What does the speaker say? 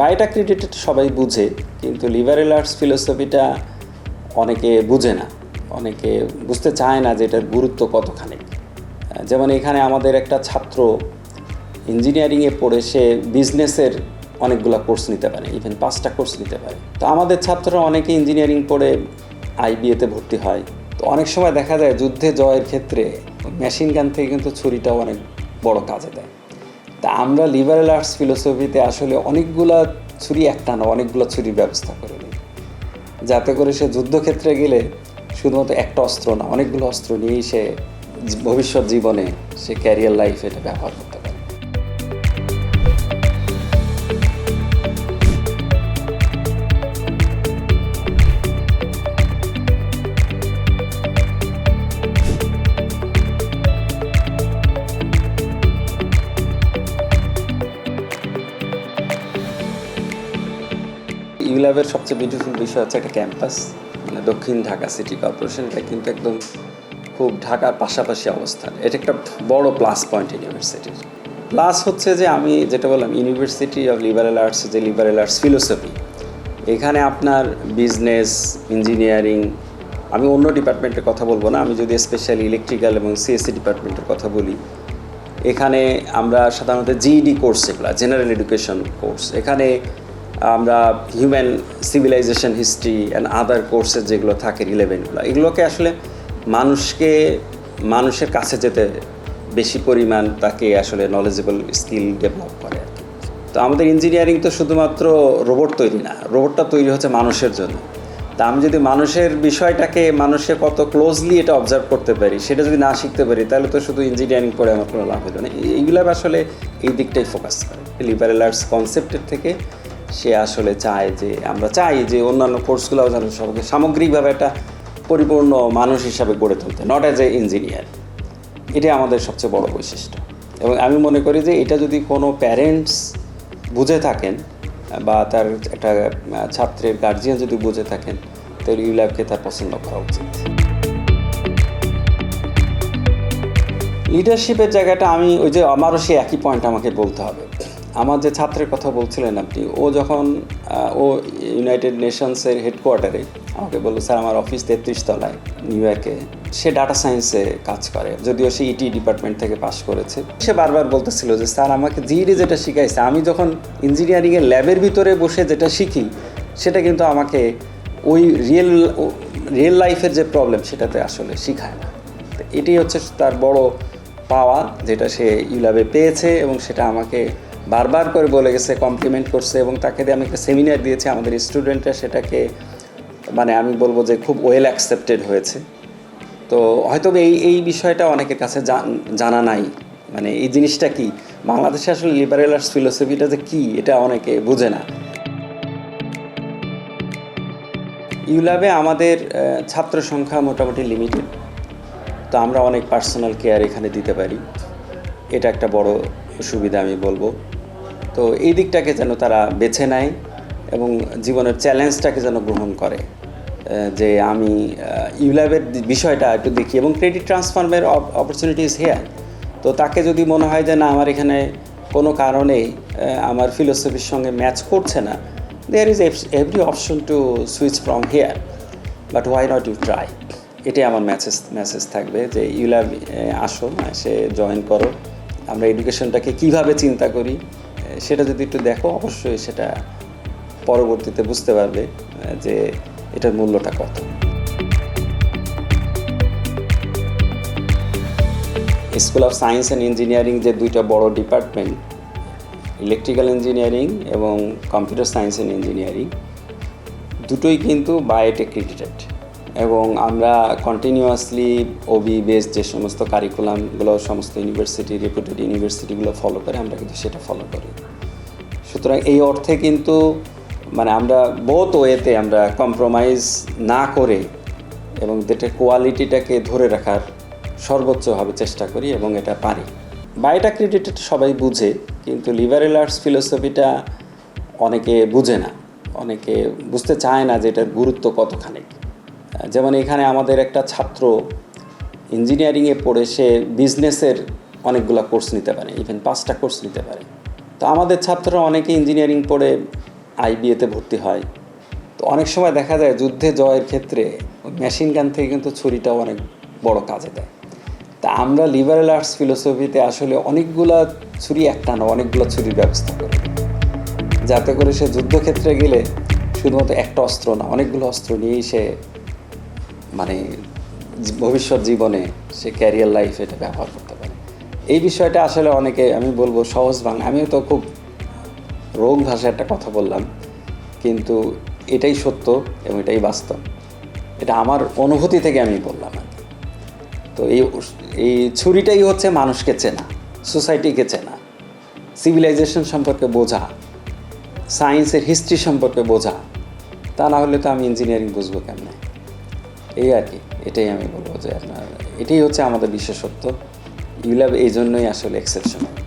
বায়োটা credited সবাই বুঝে, কিন্তু লিবারেল আর্টস ফিলোসফিটা অনেকে বুঝে না। অনেকে বুঝতে চায় না যে এটার গুরুত্ব কতখানি। যেমন এখানে আমাদের একটা ছাত্র ইঞ্জিনিয়ারিংয়ে পড়ে সে বিজনেসের অনেকগুলো কোর্স নিতে পারে, ইভেন পাঁচটা কোর্স নিতে পারে। তো আমাদের ছাত্ররা অনেকে ইঞ্জিনিয়ারিং পড়ে আইবিএতে ভর্তি হয়। তো অনেক সময় দেখা যায় যুদ্ধে জয়ের ক্ষেত্রে মেশিন গান থেকে কিন্তু ছুরিটাও অনেক বড় কাজে দেয়। তা আমরা লিবারেল আর্টস ফিলোসফিতে আসলে অনেকগুলা ছুরি একটা না, অনেকগুলো ছুরির ব্যবস্থা করে নিই। যাতে করে সে যুদ্ধক্ষেত্রে গেলে শুধুমাত্র একটা অস্ত্র না, অনেকগুলো অস্ত্র নিয়েই সে ভবিষ্যৎ জীবনে সে ক্যারিয়ার লাইফে এটা ব্যবহার করতে ইউল্যাবের সবচেয়ে বিউটিফুল বিষয় হচ্ছে একটা ক্যাম্পাস মানে দক্ষিণ ঢাকা সিটি কর্পোরেশন এটা কিন্তু একদম খুব ঢাকার পাশাপাশি অবস্থান এটা একটা বড় প্লাস পয়েন্ট ইউনিভার্সিটির প্লাস হচ্ছে যে আমি যেটা বললাম ইউনিভার্সিটি অফ লিবারেল আর্টস যে লিবারেল আর্টস ফিলোসফি এখানে আপনার বিজনেস ইঞ্জিনিয়ারিং আমি অন্য ডিপার্টমেন্টের কথা বলব না, আমি যদি স্পেশালি ইলেকট্রিক্যাল এবং সিএসসি ডিপার্টমেন্টের কথা বলি, এখানে আমরা সাধারণত জিইডি কোর্স যেগুলো জেনারেল এডুকেশন কোর্স এখানে আমরা human civilisation history and other কোর্সের যেগুলো থাকে রিলেভেন্টগুলো এগুলোকে আসলে মানুষকে, মানুষের কাছে যেতে বেশি পরিমাণ তাকে আসলে নলেজেবল স্কিল ডেভেলপ করে। তো আমাদের ইঞ্জিনিয়ারিং তো শুধুমাত্র রোবট তৈরি না রোবটটা তৈরি হচ্ছে মানুষের জন্য। তা আমি যদি মানুষের বিষয়টাকে, মানুষে কত ক্লোজলি এটা অবজার্ভ করতে পারি, সেটা যদি না শিখতে পারি, তাহলে তো শুধু ইঞ্জিনিয়ারিং পড়ে আমার কোনো লাভ হলো না। এইগুলো আসলে এই দিকটাই ফোকাস করে। লিবারেল আর্টস কনসেপ্টের থেকে সে আসলে চায় যে, আমরা চাই যে অন্যান্য কোর্সগুলোও যেন সবকে সামগ্রিকভাবে একটা পরিপূর্ণ মানুষ হিসাবে গড়ে তুলতে নট অ্যাজ এ ইঞ্জিনিয়ার এটাই আমাদের সবচেয়ে বড় বৈশিষ্ট্য। এবং আমি মনে করি যে এটা যদি কোনো প্যারেন্টস বুঝে থাকেন, বা তার একটা ছাত্রের গার্জিয়ান যদি বুঝে থাকেন, তাহলে ইউল্যাবকে তার পছন্দ করা উচিত। লিডারশিপের জায়গাটা আমি, ওই যে আমারও সেই একই পয়েন্ট আমাকে বলতে হবে। আমার যে ছাত্রের কথা বলছিলেন আপনি, ও যখন ও ইউনাইটেড নেশনসের হেডকোয়ার্টারে আমাকে বলল, স্যার, আমার অফিস তেত্রিশ তলায় নিউ ইয়র্কে সে ডাটা সায়েন্সে কাজ করে, যদিও সে ইটি ডিপার্টমেন্ট থেকে পাশ করেছে। সে বারবার বলতেছিল যে, স্যার, আমাকে জিডি যেটা শিখাইছে, আমি যখন ইঞ্জিনিয়ারিংয়ের ল্যাবের ভিতরে বসে যেটা শিখি, সেটা কিন্তু আমাকে ওই রিয়েল রিয়েল লাইফের যে প্রবলেম সেটাতে আসলে শিখায় না। এটি হচ্ছে তার বড় পাওয়া, যেটা সে ইউলাবে পেয়েছে এবং সেটা আমাকে বারবার করে বলে গেছে কমপ্লিমেন্ট করছে এবং তাকে দিয়ে আমি একটা সেমিনার দিয়েছি। আমাদের স্টুডেন্টরা সেটাকে মানে আমি বলব যে খুব ওয়েল অ্যাকসেপ্টেড হয়েছে। তো হয়তো এই এই বিষয়টা অনেকের কাছে জান- নাই। মানে এই জিনিসটা কি? বাংলাদেশে আসলে লিবারেল আর্টস ফিলোসফিটা যে কী, এটা অনেকে বুঝে না। ইউল্যাবে আমাদের ছাত্র সংখ্যা মোটামুটি লিমিটেড তো আমরা অনেক পার্সোনাল কেয়ার এখানে দিতে পারি। এটা একটা বড় সুবিধা আমি বলব। তো এই দিকটাকে যেন তারা বেছে নেয় এবং জীবনের চ্যালেঞ্জটাকে যেন গ্রহণ করে। যে আমি ইউল্যাবের বিষয়টা একটু দেখি এবং ক্রেডিট ট্রান্সফার্মের অপরচুনিটিস হেয়ার তো তাকে যদি মনে হয় যে না, আমার এখানে কোনো কারণে আমার ফিলোসফির সঙ্গে ম্যাচ করছে না there is every option to switch from here but why not you try এটাই আমার মেসেজ মেসেজ থাকবে যে ইউল্যাব আসো, এসে জয়েন করো। আমরা এডুকেশনটাকে কীভাবে চিন্তা করি? সেটা যদি একটু দেখো, অবশ্যই সেটা পরবর্তীতে বুঝতে পারবে যে এটার মূল্যটা কত। School of science and engineering যে দুইটা বড় ডিপার্টমেন্ট ইলেকট্রিক্যাল ইঞ্জিনিয়ারিং এবং কম্পিউটার সায়েন্স অ্যান্ড ইঞ্জিনিয়ারিং দুটোই কিন্তু বায়োটেক ক্রেডিটেড এবং আমরা কন্টিনিউয়াসলি ওবি বেস যে সমস্ত কারিকুলামগুলো সমস্ত ইউনিভার্সিটি রেপুটেড ইউনিভার্সিটিগুলো ফলো করে, আমরা কিন্তু সেটা ফলো করি। সুতরাং এই অর্থে কিন্তু মানে আমরা বহুত ওয়েতে আমরা কম্প্রোমাইজ না করে এবং যেটা কোয়ালিটিটাকে ধরে রাখার সর্বোচ্চভাবে চেষ্টা করি এবং এটা পারি। বায়োটা ক্রেডিটেড সবাই বুঝে, কিন্তু লিবারেল আর্টস ফিলোসফিটা অনেকে বুঝে না। অনেকে বুঝতে চায় না যে এটার গুরুত্ব কতখানি। যেমন এখানে আমাদের একটা ছাত্র ইঞ্জিনিয়ারিংয়ে পড়ে সে বিজনেসের অনেকগুলো কোর্স নিতে পারে ইভেন পাঁচটা কোর্স নিতে পারে। তো আমাদের ছাত্ররা অনেকে ইঞ্জিনিয়ারিং পড়ে আইবিএতে ভর্তি হয়। তো অনেক সময় দেখা যায় যুদ্ধে জয়ের ক্ষেত্রে মেশিন গান থেকে কিন্তু ছুরিটাও অনেক বড় কাজে দেয়। তা আমরা লিবারেল আর্টস ফিলোসফিতে আসলে অনেকগুলা ছুরি একটা না অনেকগুলো ছুরির ব্যবস্থা করি। যাতে করে সে যুদ্ধক্ষেত্রে গেলে শুধুমাত্র একটা অস্ত্র না, অনেকগুলো অস্ত্র নিয়েই সে মানে ভবিষ্যৎ জীবনে সে ক্যারিয়ার লাইফ এটা ব্যবহার করতে পারে। এই বিষয়টা আসলে অনেকে, আমি বলব সহজ বাংলা, আমিও তো খুব রোগ ভাষায় একটা কথা বললাম, কিন্তু এটাই সত্য এবং এটাই বাস্তব। এটা আমার অনুভূতি থেকে আমি বললাম আর তো এই এই ছুরিটাই হচ্ছে মানুষকে চেনা সোসাইটিকে চেনা। সিভিলাইজেশন সম্পর্কে বোঝা সায়েন্সের হিস্ট্রি সম্পর্কে বোঝা। তা না হলে তো আমি ইঞ্জিনিয়ারিং বুঝব কেমনে? এই আর কি, এটাই আমি বলব যে আপনার, এটাই হচ্ছে আমাদের বিশেষত্ব। ইউল্যাব এই জন্যই আসলে এক্সেপশনাল